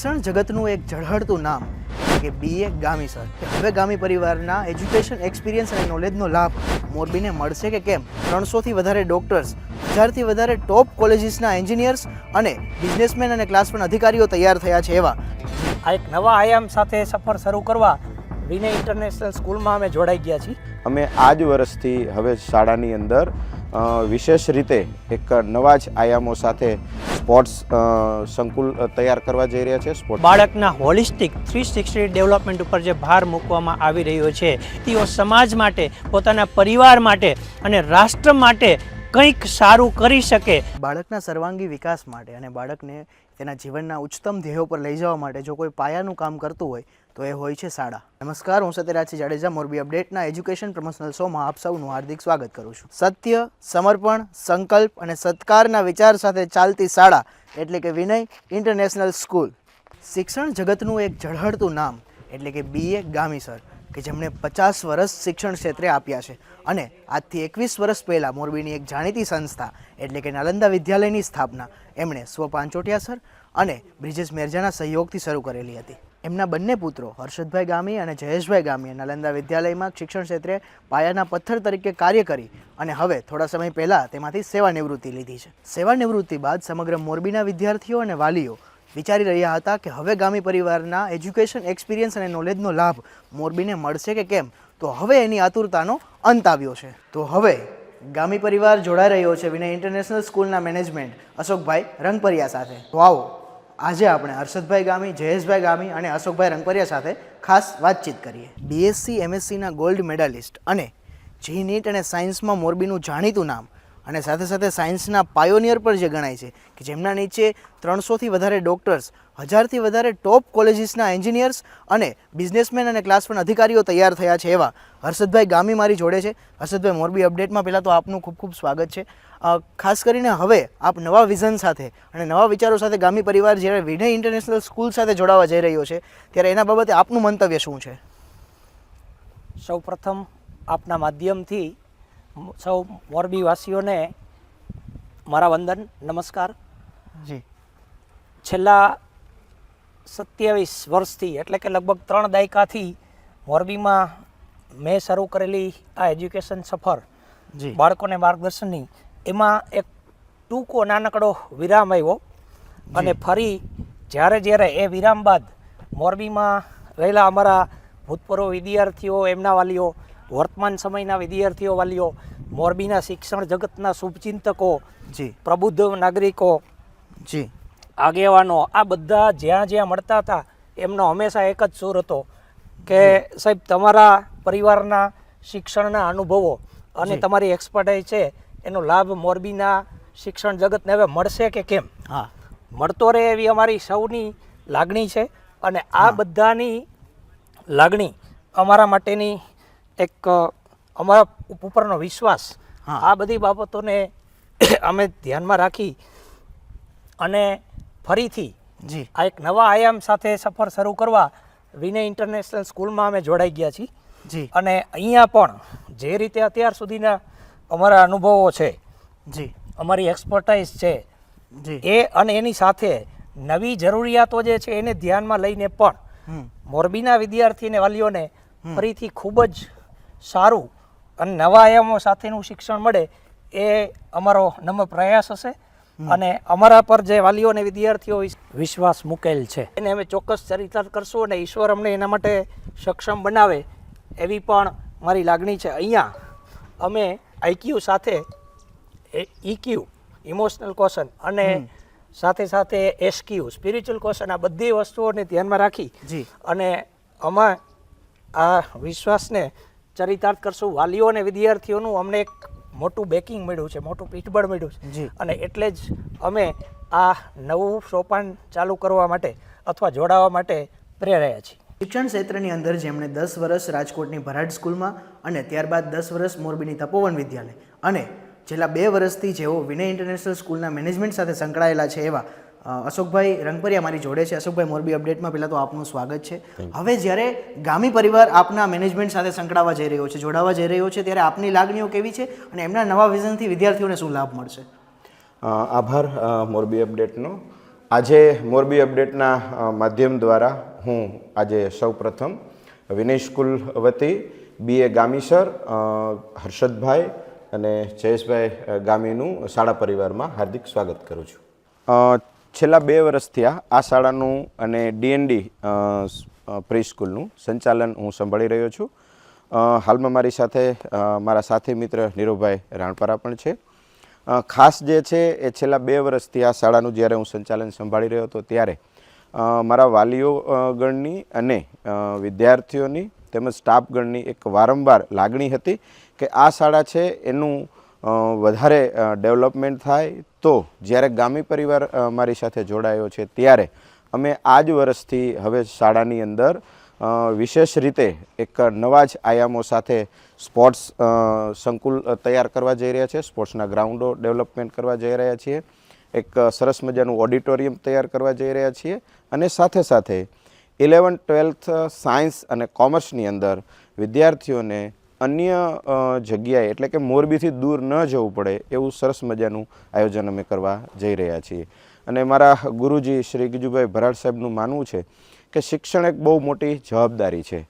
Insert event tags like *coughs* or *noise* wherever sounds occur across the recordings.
શિક્ષણ જગતનું એક ઝળહળતું નામ એટલે કે બીએ ગામી સર. કે હવે ગામી પરિવારના એજ્યુકેશન એક્સપિરિયન્સ અને નોલેજનો લાભ મોરબીને મળશે કે કેમ? ત્રણસોથી વધારે ડૉક્ટર્સ હજારથી વધારે ટોપ કોલેજીસના એન્જિનિયર્સ અને બિઝનેસમેન અને ક્લાસ પણ અધિકારીઓ તૈયાર થયા છે એવા. આ એક નવા આયામ સાથે સફર શરૂ કરવા વિનય ઇન્ટરનેશનલ સ્કૂલમાં અમે જોડાઈ ગયા છીએ. અમે આ જ વર્ષથી હવે શાળાની અંદર વિશેષ રીતે એક નવા જ આયામો સાથે સ્પોર્ટ્સ સંકુલ તૈયાર કરવા જઈ રહ્યા છે સ્પોર્ટ બાળકના હોલિસ્ટિક થ્રી સિક્સટી ડેવલપમેન્ટ ઉપર જે ભાર મૂકવામાં આવી રહ્યો છે તેઓ સમાજ માટે પોતાના પરિવાર માટે અને રાષ્ટ્ર માટે કંઈક સારું કરી શકે. બાળકના સર્વાંગી વિકાસ માટે અને બાળકને તેના જીવનના ઉચ્ચતમ ધ્યેયો પર લઈ જવા માટે જો કોઈ પાયાનું કામ કરતું હોય, તો એ હોય છે શાળા. નમસ્કાર, હું સત્યરાજસિંહ જાડેજા, મોરબી અપડેટના એજ્યુકેશન પ્રમોશનલ શોમાં આપ સૌનું હાર્દિક સ્વાગત કરું છું. સત્ય, સમર્પણ, સંકલ્પ અને સત્કારના વિચાર સાથે ચાલતી શાળા એટલે કે વિનય ઇન્ટરનેશનલ સ્કૂલ. શિક્ષણ જગતનું એક ઝળહળતું નામ એટલે કે બીએ ગામી સર. કે જેમણે પચાસ વર્ષ શિક્ષણ ક્ષેત્રે આપ્યા છે. અને આજથી એકવીસ વર્ષ પહેલાં મોરબીની એક જાણીતી સંસ્થા, એટલે કે નાલંદા વિદ્યાલયની સ્થાપના, એમણે સ્વ પાંચોટિયા સર અને બ્રિજેશ મેરજાના સહયોગથી શરૂ કરેલી હતી. એમના બંને પુત્રો, હર્ષદભાઈ ગામી અને જયેશભાઈ ગામીએ નાલંદા વિદ્યાલયમાં શિક્ષણ ક્ષેત્રે પાયાના પથ્થર તરીકે કાર્ય કરી અને હવે થોડા સમય પહેલાં તેમાંથી સેવાનિવૃત્તિ લીધી છે. સેવાનિવૃત્તિ બાદ સમગ્ર મોરબીના વિદ્યાર્થીઓ અને વાલીઓ વિચારી રહ્યા હતા કે હવે ગામી પરિવારના એજ્યુકેશન એક્સપિરિયન્સ અને નોલેજનો લાભ મોરબીને મળશે કે કેમ? તો હવે એની આતુરતાનો અંત આવ્યો છે. તો હવે ગામી પરિવાર જોડાઈ રહ્યો છે વિનય ઇન્ટરનેશનલ સ્કૂલના મેનેજમેન્ટ અશોકભાઈ રંગપરિયા સાથે. તો આવો, આજે આપણે હર્ષદભાઈ ગામી, જયેશભાઈ ગામી અને અશોકભાઈ રંગપરિયા સાથે ખાસ વાતચીત કરીએ. બીએસસી એમએસસીના ગોલ્ડ મેડાલિસ્ટ અને જી નીટ અને સાયન્સમાં મોરબીનું જાણીતું નામ અને સાથે સાથે સાયન્સના પાયોનિયર પણ જે ગણાય છે, કે જેમના નીચે ત્રણસોથી વધારે ડૉક્ટર્સ, હજારથી વધારે ટોપ કોલેજીસના એન્જિનિયર્સ અને બિઝનેસમેન અને ક્લાસ વન અધિકારીઓ તૈયાર થયા છે એવા હર્ષદભાઈ ગામી મારી જોડે છે. હર્ષદભાઈ, મોરબી અપડેટમાં પહેલાં તો આપનું ખૂબ ખૂબ સ્વાગત છે. ખાસ કરીને હવે આપ નવા વિઝન સાથે અને નવા વિચારો સાથે ગામી પરિવાર જ્યારે વિનય ઇન્ટરનેશનલ સ્કૂલ સાથે જોડાવા જઈ રહ્યો છે, ત્યારે એના બાબતે આપનું મંતવ્ય શું છે? સૌપ્રથમ આપના માધ્યમથી સૌ મોરબીવાસીઓને મારા વંદન નમસ્કાર. જી. છેલ્લા સત્યાવીસ વર્ષથી એટલે કે લગભગ ત્રણ દાયકાથી મોરબીમાં મેં શરૂ કરેલી આ એજ્યુકેશન સફર જી. બાળકોને માર્ગદર્શનની એમાં એક ટૂંકો નાનકડો વિરામ આવ્યો. અને ફરી જ્યારે જ્યારે એ વિરામ બાદ મોરબીમાં રહેલા અમારા ભૂતપૂર્વ વિદ્યાર્થીઓ એમના વાલીઓ વર્તમાન સમયના વિદ્યાર્થીઓ વાલીઓ મોરબીના શિક્ષણ જગતના શુભચિંતકો જી. પ્રબુદ્ધ નાગરિકો જી. આગેવાનો આ બધા જ્યાં જ્યાં મળતા હતા એમનો હંમેશા એક જ સૂર હતો કે સાહેબ તમારા પરિવારના શિક્ષણના અનુભવો અને. તમારી એક્સપર્ટાઇઝ છે એનો લાભ મોરબીના શિક્ષણ જગતને હવે મળશે કે કેમ? હા. મળતો રહે એવી અમારી સૌની લાગણી છે અને આ બધાની લાગણી અમારા માટેની એક અમારા ઉપરનો વિશ્વાસ. હા. આ બધી બાબતોને *coughs* અમે ધ્યાનમાં રાખી અને ફરીથી જી. આ એક નવા આયામ સાથે સફર શરૂ કરવા વિનય ઇન્ટરનેશનલ સ્કૂલમાં અમે જોડાઈ ગયા છીએ. જી. અને અહીંયા પણ જે રીતે અત્યાર સુધીના અમારા અનુભવો છે જી. અમારી એક્સપર્ટાઇઝ છે જી. એ અને એની સાથે નવી જરૂરિયાતો જે છે એને ધ્યાનમાં લઈને પણ મોરબીના વિદ્યાર્થીને વાલીઓને ફરીથી ખૂબ જ સારું અને નવા આયામો સાથેનું શિક્ષણ મળે એ અમારો નમ્ર પ્રયાસ હશે. અને અમારા પર જે વાલીઓ અને વિદ્યાર્થીઓ વિશ્વાસ મૂકેલ છે. એને અમે ચોક્કસ ચરિતાર્થ કરશું અને ઈશ્વર અમને એના માટે સક્ષમ બનાવે એવી પણ મારી લાગણી છે. અહીંયા અમે આઈક્યુ સાથે ઇક્યુ ઇમોશનલ કોશન અને સાથે સાથે એસક્યુ સ્પિરિચ્યુઅલ કોશન આ બધી વસ્તુઓને ધ્યાનમાં રાખી જી. અને અમે આ વિશ્વાસને ચરિતાર્થ કરશું. વાલીઓ અને વિદ્યાર્થીઓનું અમને એક મોટું બેકિંગ મળ્યું છે મોટું પીઠબળ મળ્યું છે. અને એટલે જ અમે આ નવું સોપાન ચાલુ કરવા માટે અથવા જોડાવા માટે પ્રેરાયા છીએ. શિક્ષણ ક્ષેત્રની અંદર જેમણે દસ વર્ષ રાજકોટની ભરાડ સ્કૂલમાં અને ત્યારબાદ દસ વર્ષ મોરબીની તપોવન વિદ્યાલય. અને છેલ્લા બે વર્ષથી જેઓ વિનય ઇન્ટરનેશનલ સ્કૂલના મેનેજમેન્ટ સાથે સંકળાયેલા છે એવા અશોકભાઈ રંગપરિયા મારી જોડે છે. અશોકભાઈ મોરબી અપડેટમાં પહેલાં તો આપનું સ્વાગત છે. હવે જ્યારે ગામી પરિવાર આપના મેનેજમેન્ટ સાથે સંકળાવા જઈ રહ્યો છે જોડાવા જઈ રહ્યો છે ત્યારે આપની લાગણીઓ કેવી છે અને એમના નવા વિઝનથી વિદ્યાર્થીઓને શું લાભ મળશે? આભાર મોરબી અપડેટનો. આજે મોરબી અપડેટના માધ્યમ દ્વારા હું આજે સૌપ્રથમ વિનય સ્કૂલ વતી બીએ ગામીસર સર હર્ષદભાઈ અને જયેશભાઈ ગામીનું શાળા પરિવારમાં હાર્દિક સ્વાગત કરું છું. છેલ્લા બે વર્ષથી આ શાળાનું અને ડીએનડી પ્રી સ્કૂલનું સંચાલન હું સંભાળી રહ્યો છું. હાલમાં મારી સાથે મારા સાથી મિત્ર નીરુભાઈ રાણપરા પણ છે. ખાસ જે છે એ છેલ્લા બે વર્ષથી આ શાળાનું જ્યારે હું સંચાલન સંભાળી રહ્યો હતો ત્યારે મારા વાલીઓ ગણની અને વિદ્યાર્થીઓની તેમજ સ્ટાફ ગણની એક વારંવાર લાગણી હતી કે આ શાળા છે એનું વધારે ડેવલપમેન્ટ થાય તો જ્યારે ગામી પરિવાર મારી સાથે જોડાયો છે ત્યારે અમે આ જ વર્ષથી હવે શાળાની અંદર વિશેષ રીતે એક નવા જ આયામો સાથે સ્પોર્ટ્સ સંકુલ તૈયાર કરવા જઈ રહ્યા છે. સ્પોર્ટ્સના ગ્રાઉન્ડો ડેવલપમેન્ટ કરવા જઈ રહ્યા છીએ. એક સરસ મજાનું ઓડિટોરિયમ તૈયાર કરવા જઈ રહ્યા છીએ. અને સાથે સાથે, ઇલેવન, ટ્વેલ્થ સાયન્સ અને કોમર્સની અંદર વિદ્યાર્થીઓને અન્ય જગ્યાએ એટલે કે મોરબીથી દૂર ન જવું પડે એવું સરસ મજાનું આયોજન અમે કરવા જઈ રહ્યા છીએ. અને મારા ગુરુજી શ્રી ગીજુભાઈ ભરાડ સાહેબનું માનવું છે કે શિક્ષણ એક બહુ મોટી જવાબદારી છે.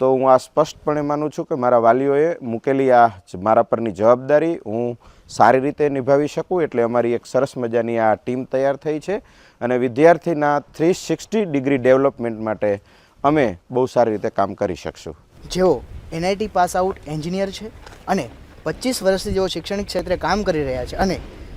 તો હું આ સ્પષ્ટપણે માનું છું કે મારા વાલીઓએ મૂકેલી આ મારા પરની જવાબદારી હું સારી રીતે નિભાવી શકું એટલે અમારી એક સરસ મજાની આ ટીમ તૈયાર થઈ છે. અને વિદ્યાર્થીના થ્રી સિક્સટી ડિગ્રી ડેવલપમેન્ટ માટે અમે બહુ સારી રીતે કામ કરી શકશું. જેઓ એનઆઈટી પાસ આઉટ એન્જિનિયર છે અને પચીસ વર્ષથી જેઓ શૈક્ષણિક ક્ષેત્રે કામ કરી રહ્યા છે અને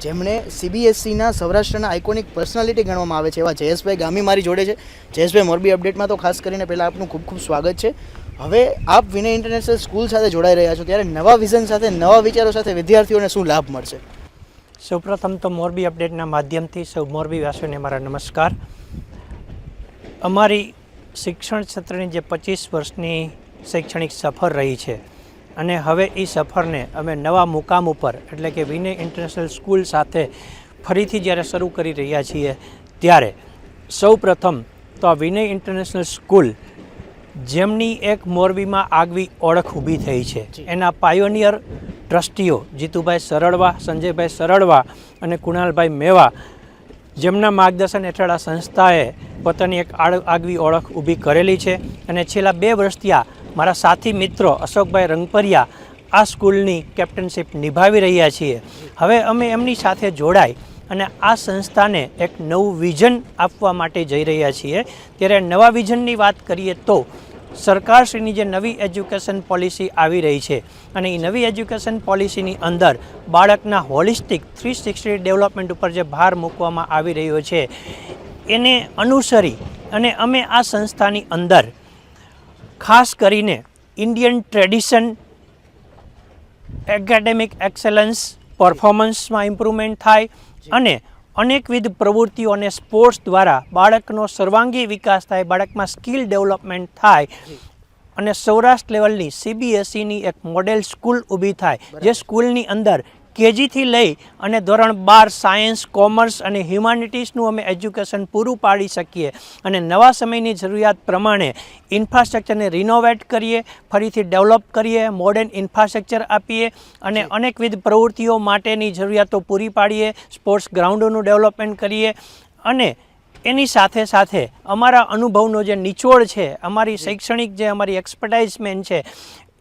જેમણે સીબીએસસીના સૌરાષ્ટ્રના આઇકોનિક પર્સનાલિટી ગણવામાં આવે છે એવા જયેશભાઈ ગામી મારી જોડે છે. જયેશભાઈ, મોરબી અપડેટમાં તો ખાસ કરીને પહેલાં આપનું ખૂબ ખૂબ સ્વાગત છે. હવે આપ વિનય ઇન્ટરનેશનલ સ્કૂલ સાથે જોડાઈ રહ્યા છો ત્યારે નવા વિઝન સાથે, નવા વિચારો સાથે વિદ્યાર્થીઓને શું લાભ મળશે? સૌપ્રથમ તો મોરબી અપડેટના માધ્યમથી સૌ મોરબી વાસીઓને મારા નમસ્કાર. અમારી શિક્ષણ ક્ષેત્રની જે પચીસ વર્ષની શૈક્ષણિક સફર રહી છે. અને હવે એ સફરને અમે નવા મુકામ ઉપર એટલે કે વિનય ઇન્ટરનેશનલ સ્કૂલ સાથે ફરીથી જ્યારે શરૂ કરી રહ્યા છીએ ત્યારે સૌ પ્રથમ તો આ વિનય ઇન્ટરનેશનલ સ્કૂલ જેમની એક મોરબીમાં આગવી ઓળખ ઊભી થઈ છે. એના પાયોનિયર ટ્રસ્ટીઓ જીતુભાઈ સરળવા સંજયભાઈ સરળવા અને કુણાલભાઈ મેવા જેમના માર્ગદર્શન હેઠળ આ સંસ્થાએ પોતાની એક આગવી ઓળખ ઊભી કરેલી છે. અને છેલ્લા બે વર્ષથી આ મારા સાથી મિત્રો અશોકભાઈ રંગપરિયા આ સ્કૂલની કેપ્ટનશીપ નિભાવી રહ્યા છીએ. હવે અમે એમની સાથે જોડાઈ અને આ સંસ્થાને એક નવું વિઝન આપવા માટે જઈ રહ્યા છીએ. ત્યારે નવા વિઝનની વાત કરીએ તો સરકારશ્રીની જે નવી એજ્યુકેશન પોલિસી આવી રહી છે અને એ નવી એજ્યુકેશન પોલિસીની અંદર બાળકના હોલિસ્ટિક થ્રી સિક્સટી ડેવલપમેન્ટ ઉપર જે ભાર મૂકવામાં આવી રહ્યો છે, એને અનુસરી અને અમે આ સંસ્થાની અંદર ખાસ કરીને ઇન્ડિયન ટ્રેડિશન એકેડેમિક એક્સેલન્સ પરફોર્મન્સમાં ઇમ્પ્રુવમેન્ટ થાય અને અનેકવિધ પ્રવૃત્તિઓ અને સ્પોર્ટ્સ દ્વારા બાળકનો સર્વાંગી વિકાસ થાય બાળકમાં સ્કિલ ડેવલપમેન્ટ થાય અને સૌરાષ્ટ્ર લેવલની સીબીએસઈની એક મોડેલ સ્કૂલ ઊભી થાય જે સ્કૂલની અંદર કેજીથી લઈ અને ધોરણ બાર સાયન્સ કોમર્સ અને હ્યુમાનિટીઝનું અમે એજ્યુકેશન પૂરું પાડી શકીએ. અને નવા સમયની જરૂરિયાત પ્રમાણે ઇન્ફ્રાસ્ટ્રક્ચરને રિનોવેટ કરીએ ફરીથી ડેવલપ કરીએ મોડર્ન ઇન્ફ્રાસ્ટ્રક્ચર આપીએ અને અનેકવિધ પ્રવૃત્તિઓ માટેની જરૂરિયાતો પૂરી પાડીએ સ્પોર્ટ્સ ગ્રાઉન્ડોનું ડેવલપમેન્ટ કરીએ અને એની સાથે સાથે અમારા અનુભવનો જે નિચોડ છે અમારી શૈક્ષણિક જે અમારી એક્સપર્ટાઇઝમેન્ટ છે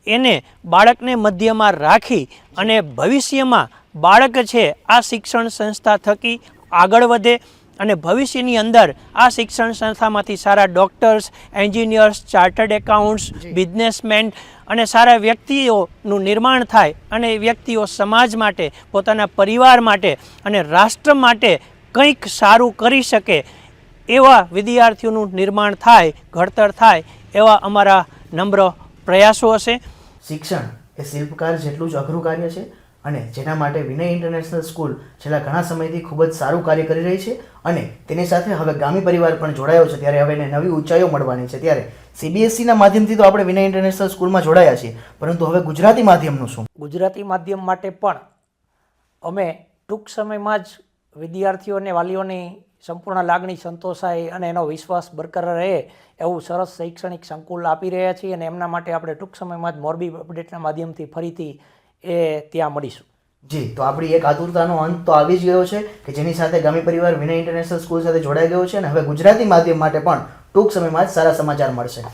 એને બાળકને મધ્યમાં રાખી અને ભવિષ્યમાં બાળક છે આ શિક્ષણ સંસ્થા થકી આગળ વધે અને ભવિષ્યની અંદર આ શિક્ષણ સંસ્થામાંથી સારા doctors engineers chartered accounts businessman અને સારા વ્યક્તિઓનું નિર્માણ થાય અને એ વ્યક્તિઓ સમાજ માટે પોતાના પરિવાર માટે અને રાષ્ટ્ર માટે કંઈક સારું કરી શકે એવા વિદ્યાર્થીઓનું નિર્માણ થાય ઘડતર થાય એવા અમારા નમ્ર પ્રયાસો હશે. શિક્ષણ એ શિલ્પકાર જેટલું જ અઘરું કાર્ય છે અને જેના માટે વિનય ઇન્ટરનેશનલ સ્કૂલ છેલ્લા ઘણા સમયથી ખૂબ જ સારું કાર્ય કરી રહી છે અને તેની સાથે હવે ગામી પરિવાર પણ જોડાયો છે ત્યારે હવે એને નવી ઊંચાઈઓ મળવાની છે. ત્યારે સીબીએસસીના માધ્યમથી તો આપણે વિનય ઇન્ટરનેશનલ સ્કૂલમાં જોડાયા છીએ, પરંતુ હવે ગુજરાતી માધ્યમનું શું? ગુજરાતી માધ્યમ માટે પણ અમે ટૂંક સમયમાં જ વિદ્યાર્થીઓને વાલીઓની સંપૂર્ણ લાગણી સંતોષાય અને એનો વિશ્વાસ બરકરાર રહે એવું સરસ શૈક્ષણિક સંકુલ આપી રહ્યા છીએ અને એમના માટે આપણે ટૂંક સમયમાં જ મોરબી અપડેટના માધ્યમથી ફરીથી એ ત્યાં મળીશું. જી, તો આપણી એક આતુરતાનો અંત તો આવી જ ગયો છે કે જેની સાથે ગામી પરિવાર વિનય ઇન્ટરનેશનલ સ્કૂલ સાથે જોડાઈ ગયો છે અને હવે ગુજરાતી માધ્યમ માટે પણ ટૂંક સમયમાં જ સારા સમાચાર મળશે.